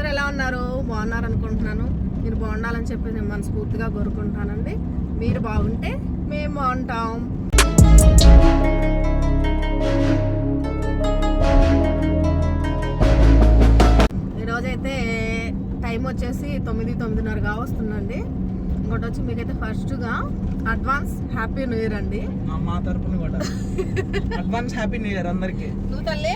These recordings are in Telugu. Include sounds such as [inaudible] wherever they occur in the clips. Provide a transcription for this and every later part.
అందరూ ఎలా ఉన్నారు? బాగున్నారు అనుకుంటున్నాను. మీరు బాగుండాలని చెప్పి నేను మనస్ఫూర్తిగా కోరుకుంటానండి మీరు బాగుంటే మేము బాగుంటాం. ఈరోజైతే టైం వచ్చేసి తొమ్మిది తొమ్మిదిన్నరగా వస్తుందండి. ఇంకోటి వచ్చి మీకైతే ఫస్ట్గా అడ్వాన్స్ హ్యాపీ న్యూ ఇయర్ అండి. మా- మా తరపున కూడా. [laughs] అడ్వాన్స్ హ్యాపీ న్యూ ఇయర్ అందరికి. నువ్వు తల్లి?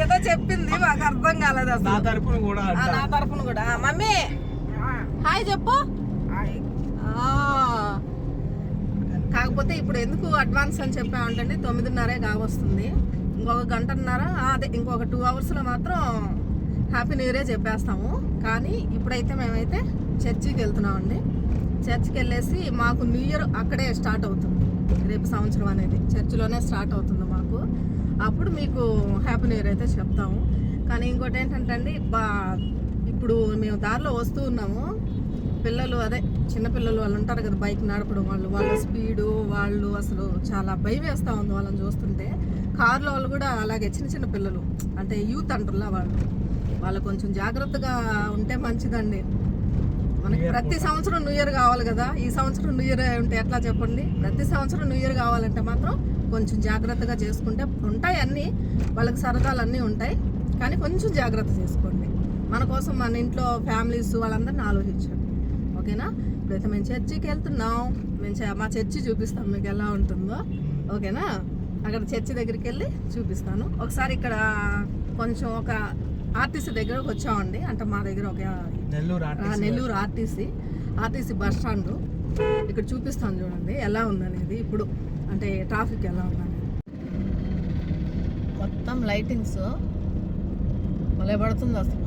ఏదో చెప్పింది మాకు అర్థం కాలేదు నా అసలు తరపున కూడా. నా తరపున కూడా. మమ్మీ హాయ్ చెప్పు. ఆ. కాకపోతే ఇప్పుడు ఎందుకు అడ్వాన్స్ అని చెప్పామంటే తొమ్మిదిన్నరే కావస్తుంది. ఇంకొక గంటన్నర ఆ, అదే ఇంకొక టూ అవర్స్లో మాత్రం హ్యాపీ న్యూ ఇయరే చెప్పేస్తాము. కానీ ఇప్పుడైతే మేమైతే చర్చికి వెళ్తున్నామండి. చర్చికి వెళ్ళేసి మాకు న్యూ ఇయర్ అక్కడే స్టార్ట్ అవుతుంది. రేపు సంవత్సరం అనేది చర్చిలోనే స్టార్ట్ అవుతుంది మాకు. అప్పుడు మీకు హ్యాపీ న్యూ ఇయర్ అయితే చెప్తాము. కానీ ఇంకోటి ఏంటంటే అండి బా ఇప్పుడు మేము దారిలో వస్తూ ఉన్నాము. పిల్లలు అదే చిన్నపిల్లలు వాళ్ళు ఉంటారు కదా బైక్ నడపడం వాళ్ళు వాళ్ళ స్పీడు వాళ్ళు అసలు చాలా భయం వేస్తూ ఉంది వాళ్ళని చూస్తుంటే. కార్లో వాళ్ళు కూడా అలాగే చిన్న చిన్న పిల్లలు అంటే యూత్ అంటారులా వాళ్ళు. వాళ్ళు కొంచెం జాగ్రత్తగా ఉంటే మంచిదండి. మనకి ప్రతి సంవత్సరం న్యూ ఇయర్ కావాలి కదా? ఈ సంవత్సరం న్యూ ఇయర్ ఉంటే ఎట్లా చెప్పండి? ప్రతి సంవత్సరం న్యూ ఇయర్ కావాలంటే మాత్రం కొంచెం జాగ్రత్తగా చేసుకుంటే ఉంటాయి అన్నీ వాళ్ళకి సరదాలు అన్నీ ఉంటాయి. కానీ కొంచెం జాగ్రత్త చేసుకోండి. మన కోసం మన ఇంట్లో ఫ్యామిలీస్ వాళ్ళందరిని ఆలోచించండి. ఓకేనా? ఇప్పుడైతే మేము చర్చికి వెళ్తున్నాం. మేము మా చర్చి చూపిస్తాం మీకు ఎలా ఉంటుందో. ఓకేనా? అక్కడ చర్చి దగ్గరికి వెళ్ళి చూపిస్తాను. ఒకసారి ఇక్కడ కొంచెం ఒక ఆర్టీసీ దగ్గరకు వచ్చామండి. అంటే మా దగ్గర ఒక Nellore RTC RTC bus stand. ఇక్కడ చూపిస్తాను చూడండి ఎలా ఉందనేది ఇప్పుడు. అంటే ట్రాఫిక్ ఎలా ఉందనేది. మొత్తం లైటింగ్స్ భలే పడుతుంది అసలు.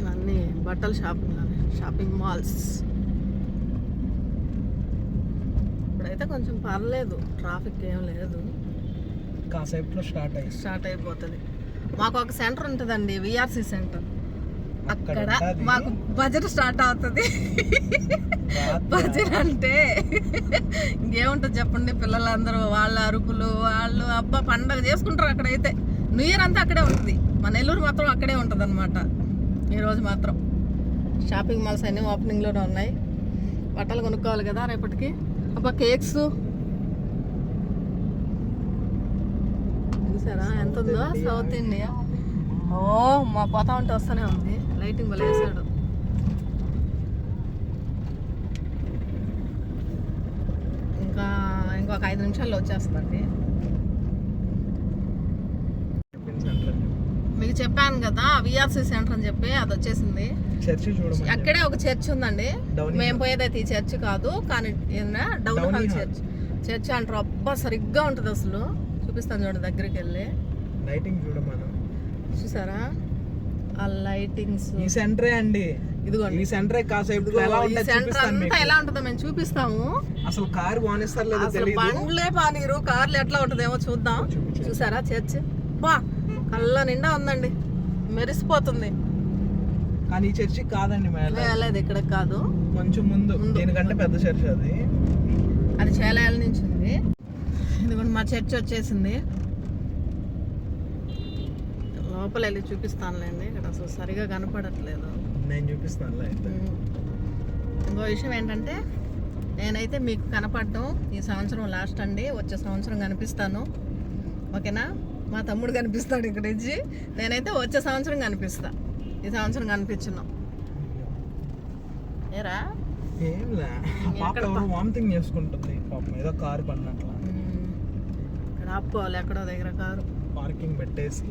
ఇవన్నీ బట్టల షాపింగ్ షాపింగ్ మాల్స్. ఇప్పుడైతే కొంచెం పర్లేదు ట్రాఫిక్ ఏం లేదు. కాసేపులో స్టార్ట్ అయ్యి. స్టార్ట్ అయిపోతుంది. మాకు ఒక సెంటర్ ఉంటుందండి విఆర్సి సెంటర్. అక్కడ. మాకు బడ్జెట్ స్టార్ట్ అవుతుంది. బడ్జెట్ అంటే ఇంకేముంటుంది చెప్పండి పిల్లలందరూ వాళ్ళ అరుపులు వాళ్ళు అబ్బా పండగ చేసుకుంటారు అక్కడైతే. న్యూ ఇయర్ అంతా అక్కడే ఉంటుంది. మన నెల్లూరు మాత్రం అక్కడే ఉంటుంది అనమాట ఈరోజు మాత్రం. షాపింగ్ మాల్స్ అన్నీ ఓపెనింగ్లోనే ఉన్నాయి. బట్టలు కొనుక్కోవాలి కదా రేపటికి. అబ్బా కేక్స్ చూసారా? ఎంత ఉందో సౌత్ ఇండియా. ఓ మా పోతా ఉంటే వస్తూనే ఉంది. లైటింగ్ వల్ల వేసాడు ఇంకా ఇంకొక ఐదు నిమిషాల్లో వచ్చేస్తుంది. మీకు చెప్పాను కదా విఆర్సీ సెంటర్ అని చెప్పి అది వచ్చేసింది. అక్కడే ఒక చర్చ్ ఉందండి. మేము. పోయేదైతే ఈ చర్చ్ కాదు కానీ డౌన్ హాల్. చర్చ్ చర్చ్ అంటారు అబ్బా సరిగ్గా ఉంటుంది అసలు. చూపిస్తాను చూడండి దగ్గరికి వెళ్ళి లైటింగ్ చూడమను. చూసారా? ఆ లైటింగ్స్. ఈ సెంటరే అండి. ఇదిగోండి. ఈ సెంటరే కాసేపు ఎలా ఉంటుంది సెంటర్ చూపిస్తాను అంతా మీకు. ఎలా ఉంటుందో మేము చూపిస్తాము. అసలు కారు బానిస్తారు లేదో అసలు తెలియదు బండ్లే పానీరు కార్లు ఎట్లా ఉంటుందేమో చూద్దాం. చూసారా చర్చ్? బా కళ్ళ నిండా ఉందండి. మెరిసిపోతుంది. కానీ ఈ చర్చి కాదండి లేదు ఇక్కడ కాదు. కొంచెం ముందు. దీనికంటే పెద్ద చర్చి అది. అది చేలాల నుంచి ఉంది. ఇదిగోండి మా చర్చ్ వచ్చేసింది. లోపల వెళ్ళి చూపిస్తానులేండి ఇక్కడ అసలు సరిగా కనపడట్లేదు. నేను చూపిస్తాను అయితే. ఉమ్. ఇంకో విషయం ఏంటంటే నేనైతే మీకు కనపడటం ఈ సంవత్సరం లాస్ట్ అండి వచ్చే సంవత్సరం కనిపిస్తాను. ఓకేనా? మా తమ్ముడు కనిపిస్తాడు ఇక్కడ నుంచి. నేనైతే వచ్చే సంవత్సరం కనిపిస్తా. ఈ సంవత్సరం కనిపించను. ఏరా? ఏం లే. ఆ పాప ఎక్కడ ఎవరో వామిటింగ్ చేసుకుంటుంది. పాపం ఏదో కారు పడినట్ల. ఆపుకోవాలి ఎక్కడో దగ్గర కారు. పార్కింగ్ పెట్టేసి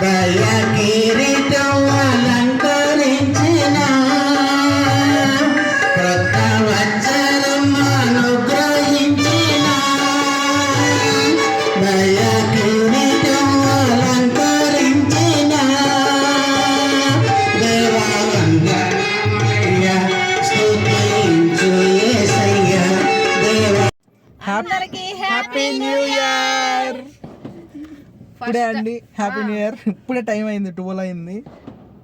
దయ కిరీటం అలంకరించిన క్రొత్త వచనం అనుగ్రహించిన దయ కిరీటం అలంకరించిన దేవావందనమయ్య హ్యాపీ న్యూ ఇయర్ ఇప్పుడే అండి. హ్యాపీ న్యూ ఇయర్ ఇప్పుడే టైం అయింది ట్వెల్వ్ అయింది.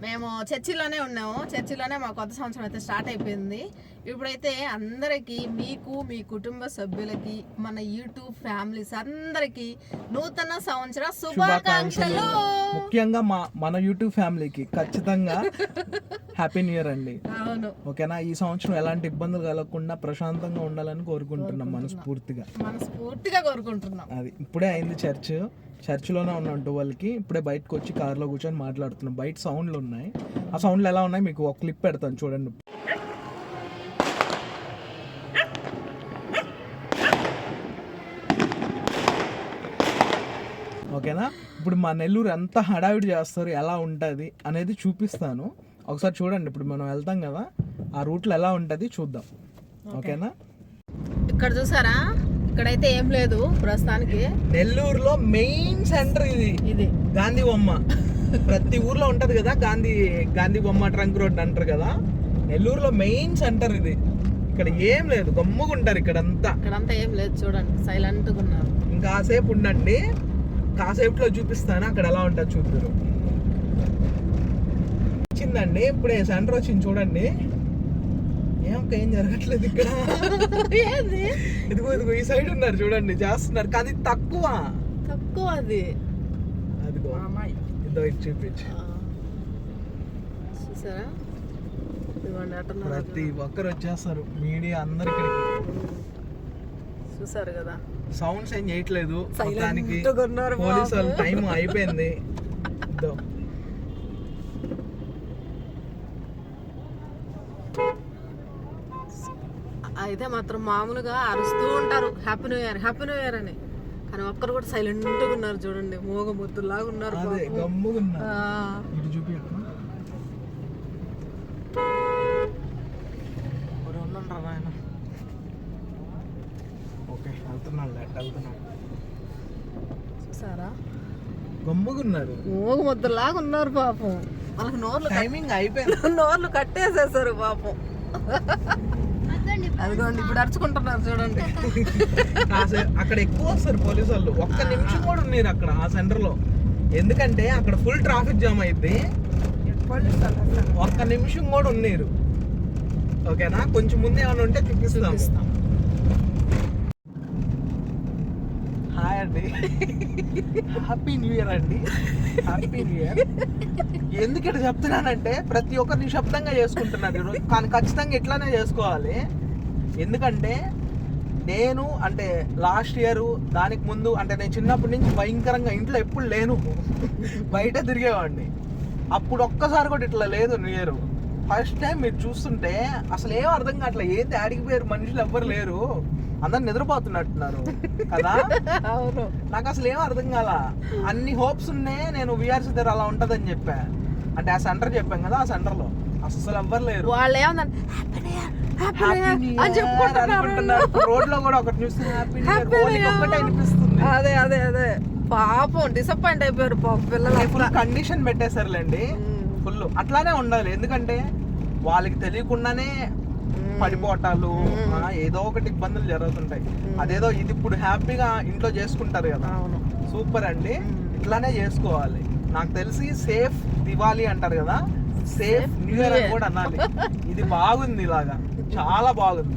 మేము చర్చిలోనే ఉన్నాము. చర్చిలోనే మా కొత్త సంవత్సరం అయితే స్టార్ట్ అయిపోయింది. ఇప్పుడైతే అందరికీ మీకు మీ కుటుంబ సభ్యులకి మన యూట్యూబ్ ఫ్యామిలీస్ అందరికీ నూతన సంవత్సర శుభాకాంక్షలు. ముఖ్యంగా మా మన యూట్యూబ్ ఫ్యామిలీకి ఖచ్చితంగా హ్యాపీ న్యూ ఇయర్ అండి. అవును. ఓకేనా? ఈ సంవత్సరం ఎలాంటి ఇబ్బందులు కలగకుండా ప్రశాంతంగా ఉండాలని కోరుకుంటున్నాం. మనస్ఫూర్తిగా. మనస్ఫూర్తిగా కోరుకుంటున్నాం. అది ఇప్పుడే అయింది చర్చ్. చర్చ్లోనే ఉన్నాం ట్వెల్వ్కి ఇప్పుడే బయటకు వచ్చి కార్లో కూర్చొని మాట్లాడుతున్నాం. బయట సౌండ్లు ఉన్నాయి. ఆ సౌండ్లు ఎలా ఉన్నాయి మీకు ఒక క్లిప్ పెడతాను చూడండి. ఓకేనా? ఇప్పుడు మా నెల్లూరు ఎంత హడావిడి చేస్తారు ఎలా ఉంటుంది అనేది చూపిస్తాను. ఒకసారి చూడండి ఇప్పుడు మనం వెళ్తాం కదా ఆ రూట్లో ఎలా ఉంటుంది చూద్దాం. ఓకేనా? ఇక్కడ చూసారా? ఇక్కడైతే ఏం లేదు ప్రస్తుతానికి. నెల్లూరులో మెయిన్ సెంటర్ ఇది. ఇది. గాంధీ బొమ్మ. ప్రతి ఊర్లో ఉంటది కదా గాంధీ గాంధీ బొమ్మ ట్రంక్ రోడ్ అంటారు కదా. నెల్లూరులో మెయిన్ సెంటర్ ఇది. ఇక్కడ ఏం లేదు. గమ్ముగుంటారు ఇక్కడ అంతా ఇక్కడంతా ఏం లేదు చూడండి. సైలెంట్గా ఉన్నారు. ఇంకా కాసేపు ఉండండి. కాసేపులో చూపిస్తాను. అక్కడ ఎలా ఉంటుంది చూద్దరు వచ్చిందండి. ఇప్పుడే సెంటర్ వచ్చింది చూడండి. ఏమక్క ఏం జరగట్లేదు ఇక్కడ? ఏంది? ఇదిగో ఇదిగో ఈ సైడ్ ఉన్నారు చూడండి చేస్తున్నారు కానీ తక్కువ. తక్కువ అది. అదిగో ఇదో ఇది చూపించు. చూసారా? ప్రతి ఒక్కరు వచ్చేస్తారు మీడియా అందరు ఇక్కడికి. చూసారు కదా? సౌండ్స్ ఏం చేయట్లేదు. ఉన్నారు పోలీసు వాళ్ళ. టైం అయిపోయింది. ఇదో. అయితే మాత్రం మామూలుగా అరుస్తూ ఉంటారు. Happy new year happy new year అని. కానీ ఒక్కరు కూడా సైలెంట్గా ఉన్నారు చూడండి. మూగ ముద్దులాగా ఉన్నారు. చూసారా? గమ్ముగున్నారు మూగ ముద్దులాగా ఉన్నారు పాపం. వాళ్ళకి నోర్లు కట్- టైమింగ్ అయిపోయింది. [laughs] నోర్లు కట్టేసేసారు పాపం. అదిగోండి ఇప్పుడు అరుచుకుంటున్నారు చూడండి. అక్కడ ఎక్కువ వస్తారు పోలీసు వాళ్ళు. ఒక్క నిమిషం కూడా ఉన్నారు అక్కడ ఆ సెంటర్లో ఎందుకంటే అక్కడ ఫుల్ ట్రాఫిక్ జామ్ అయింది ఒక్క నిమిషం కూడా ఉన్నారు. ఓకేనా? కొంచెం ముందే ఏమైనా ఉంటే చూపిస్తాం. హాయ్ అండి. హ్యాపీ న్యూ ఇయర్ అండి. హ్యాపీ న్యూ ఇయర్ ఎందుకు ఇట్లా చెప్తున్నానంటే ప్రతి ఒక్కరు నిశ్శబ్దంగా చేసుకుంటున్నారు. కానీ ఖచ్చితంగా ఇట్లానే చేసుకోవాలి. ఎందుకంటే నేను అంటే లాస్ట్ ఇయర్ దానికి ముందు అంటే నేను చిన్నప్పటి నుంచి భయంకరంగా ఇంట్లో ఎప్పుడు లేను. బయట తిరిగేవాడిని. అప్పుడు ఒక్కసారి కూడా ఇట్లా లేదు న్యూ ఇయర్. ఫస్ట్ టైం మీరు చూస్తుంటే అసలు ఏం అర్థం కావట్లేదు ఏంది ఆడికి పోయారు మనుషులు ఎవ్వరు లేరు. అందరు నిద్రపోతున్నట్టున్నారు. కదా? అవును. నాకు అసలు ఏం అర్థం కాల. అన్ని హోప్స్ ఉన్నాయి నేను విఆర్సీ దగ్గర అలా ఉంటదని చెప్పా. అంటే ఆ సెంటర్ చెప్పాం కదా ఆ సెంటర్లో అసలు ఎవ్వరు లేరు వాళ్ళు ఏమన్నా అని చెప్పుకుంటున్నారు రోడ్లో కూడా ఒకటి చూస్తే హ్యాపీ Happy New Year. ఒకటే అనిపిస్తుంది. అదే అదే అదే. పాపం డిసప్పాయింట్ అయిపోయారు పాపం పిల్లలు ఫుల్ కండిషన్ పెట్టేశారులేండి. ఫుల్ అట్లానే ఉండాలి. ఎందుకంటే వాళ్ళకి తెలియకుండానే పడిపోవటాలు ఏదో ఒకటి ఇబ్బందులు జరుగుతుంటాయి. అదేదో ఇది ఇప్పుడు హ్యాపీగా ఇంట్లో చేసుకుంటారు కదా. సూపర్ అండి. ఇట్లానే చేసుకోవాలి. నాకు తెలిసి సేఫ్ దివాలి అంటారు కదా. సేఫ్ న్యూ ఇయర్ అని కూడా అనాలి. ఇది బాగుంది ఇలాగా. చాలా బాగుంది.